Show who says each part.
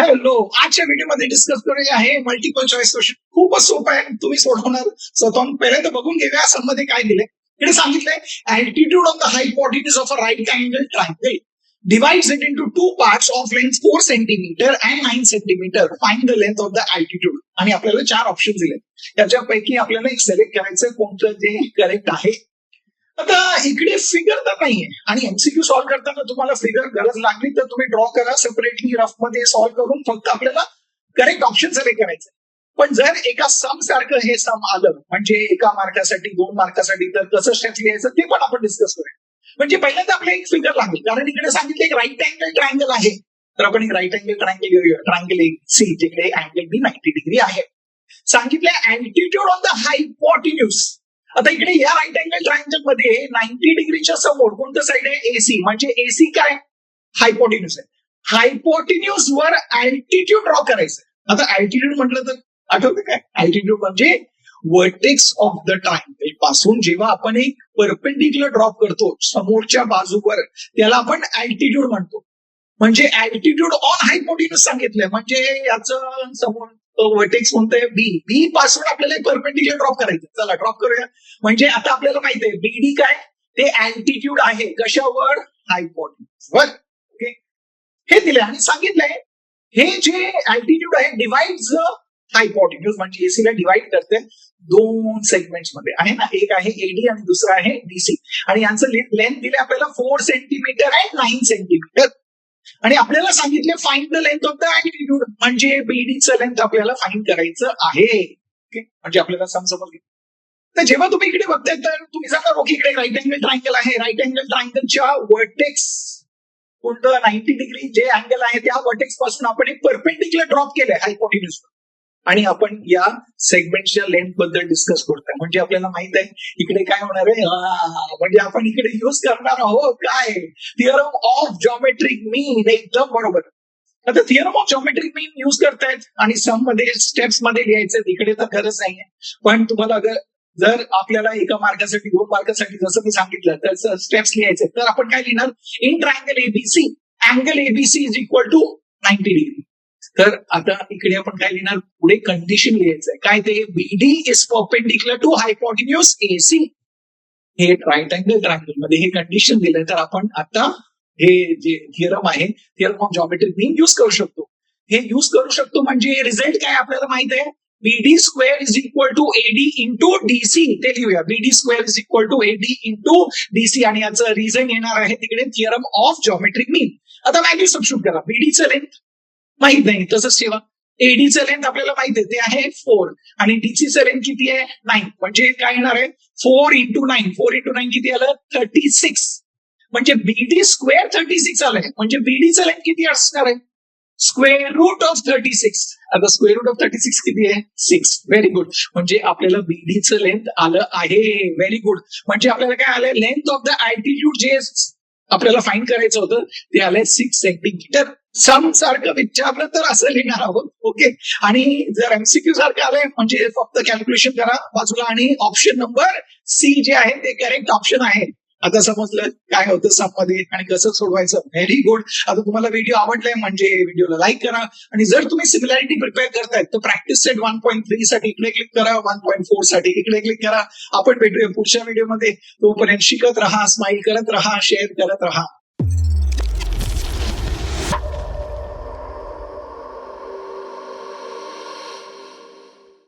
Speaker 1: Hello आजच्या व्हिडिओमध्ये discuss करूया आहे मल्टिपल चॉईस क्वेश्चन खूपच सोपं आहे तुम्ही सोडवणार. स्वतःहून पहिले तर बघून घेऊया सममध्ये काय दिलंय. इकडे सांगितलंय altitude of the hypotenuse of a right angle triangle divides it into two parts of length 4 centimeter and 9 centimeter. Find the length of the altitude. आणि आपल्याला चार ऑप्शन दिले त्याच्यापैकी आपल्याला एक सिलेक्ट करायचं कोणतं जे करेक्ट आहे. आता इकडे फिगर तर नाहीये. आणि एमसीक्यू सॉल्व्ह करताना तुम्हाला फिगर गरज लागली तर तुम्ही ड्रॉ करा सेपरेटली रफमध्ये सॉल्व्ह करून फक्त आपल्याला करेक्ट ऑप्शन सगळे करायचं. पण जर एका सम सारखं हे सम आलं म्हणजे एका मार्कासाठी दोन मार्कासाठी तर कसं स्टेप लिहायचं ते पण आपण डिस्कस करूया. म्हणजे पहिल्यांदा आपल्याला एक फिगर लागेल. कारण इकडे सांगितलं एक राईट अँगल ट्रायंगल आहे. तर आपण एक राईट अँगल ट्रायंगल घेऊया. ट्रायंगल सी जिकडे अँगल बी नाईन्टी डिग्री आहे. सांगितलंय अँटिट्यूड ऑन द हायपोटिन्यूस आता इकडे या राईट अँगल ट्रायंगलमध्ये नाईन्टी डिग्रीच्या समोर कोणतं साईड आहे? एसी म्हणजे एसी काय? हायपोटिन्यूस आहे. हायपोटिन्यूस वर अल्टिट्यूड ड्रॉ करायचं आता अल्टिट्यूड म्हटलं तर आठवतं काय? अल्टिट्यूड म्हणजे वर्टेक्स ऑफ द ट्रायंगलपासून जेव्हा आपण एक परपेंडिक्युलर ड्रॉप करतो समोरच्या बाजूवर त्याला आपण अल्टिट्यूड म्हणतो. म्हणजे अल्टिट्यूड ऑन हायपोटिन्यूस सांगितलंय. म्हणजे याचं समोर वर्टेक्स कोणतं बी बी पासून आपल्याला एक परपेंडिक्युलर ड्रॉप करायचं चला ड्रॉप करूया. म्हणजे आता आपल्याला माहिती आहे बीडी काय? ते अँटीट्यूड आहे. कशावर? हायपोटिन्यूस ओके हे दिले आणि सांगितलंय हे जे अँटीट्यूड आहे डिवाइड हायपोटिन्यूज म्हणजे एसीला डिवाइड करते दोन सेगमेंट्समध्ये. आहे ना? एक आहे एडी आणि दुसरा आहे डीसी आणि यांचं लेंथ दिले आपल्याला four centimetre and nine centimetre आणि आपल्याला सांगितले find the length of the altitude म्हणजे बीडीचं लेंथ आपल्याला फाईन करायचं आहे. म्हणजे आपल्याला सम तर जेव्हा तुम्ही इकडे बघताय तर तुम्ही सांगा ओके इकडे राईट अँगल ट्रायंगल आहे. राईट अँगल ट्रायंगलच्या वर्टेक्स कोणतं नाईन्टी डिग्री जे अँगल आहे त्या वर्टेक्सपासून आपण एक परपेंडिक्युलर ड्रॉप केलंय हायपोटिन्यूस आणि आपण या सेगमेंटच्या लेंथबद्दल डिस्कस करतोय म्हणजे आपल्याला माहीत आहे इकडे काय होणार आहे? हा, म्हणजे आपण इकडे युज करणार आहोत काय? थिअरम ऑफ जॉमेट्रिक मीन एकदम बरोबर. आता theorem of geometric mean use करतायत आणि सममध्ये स्टेप्समध्ये लिहायचं इकडे तर खरंच नाहीये. पण तुम्हाला अगर जर आपल्याला एका मार्गासाठी दोन मार्गासाठी जसं मी सांगितलं तर स्टेप्स लिहायचे तर आपण काय लिहिणार? In triangle ABC angle ABC is equal to ninety degree तर आता इकडे आपण काय लिहिणार? पुढे कंडिशन लिहायचंय. काय ते? BD is perpendicular to hypotenuse AC हे राईट अँगल ट्रायंगलमध्ये हे कंडिशन दिलंय. तर आपण आता हे जे थिअरम आहे theorem of geometric mean use करू शकतो. हे युज करू शकतो म्हणजे रिझल्ट काय आपल्याला माहीत आहे? BD square is equal to AD into DC ते लिहूया. BD square is equal to AD into DC आणि याचं रिझन येणार आहे तिकडे थिअरम ऑफ जॉमेट्रिक मीन आता व्हॅल्यू सबशूट करा. बीडीचं लेंथ माहीत नाही. तसंच ठेवा एडीचं लेंथ आपल्याला माहीत आहे. ते आहे फोर आणि डीसीचं लेंथ किती आहे? नाईन म्हणजे काय येणार आहे? Four into nine four into nine किती आलं? थर्टी सिक्स म्हणजे बीडी स्क्वेअर थर्टी सिक्स आलंय. म्हणजे बीडीचं लेंथ किती असणार आहे? Square root of thirty six आता square root of thirty six किती आहे? सिक्स व्हेरी गुड म्हणजे आपल्याला बीडीचं लेंथ आलं आहे. व्हेरी गुड म्हणजे आपल्याला काय आलंय? लेंथ ऑफ द अल्टिट्यूड जे आपल्याला फाईन करायचं होतं ते आलंय सिक्स सेंटीमीटर सम सारखं विचारलं तर असं लिहिणार आहोत. ओके आणि जर एमसीक्यू सारखं आलंय म्हणजे फक्त कॅल्क्युलेशन करा बाजूला आणि ऑप्शन नंबर सी जे आहे ते करेक्ट ऑप्शन आहे. आता समजलं काय होतं सममध्ये आणि कसं सोडवायचं? व्हेरी गुड आता तुम्हाला व्हिडिओ आवडलाय म्हणजे व्हिडिओला लाईक करा. आणि जर तुम्ही सिमिलॅरिटी प्रिपेअर करतायत तर practice set one point three साठी इकडे क्लिक करा वन पॉईंट फोरसाठी इकडे क्लिक करा. आपण भेटूया पुढच्या व्हिडिओमध्ये तोपर्यंत शिकत राहा स्माईल करत राहा शेअर करत राहा.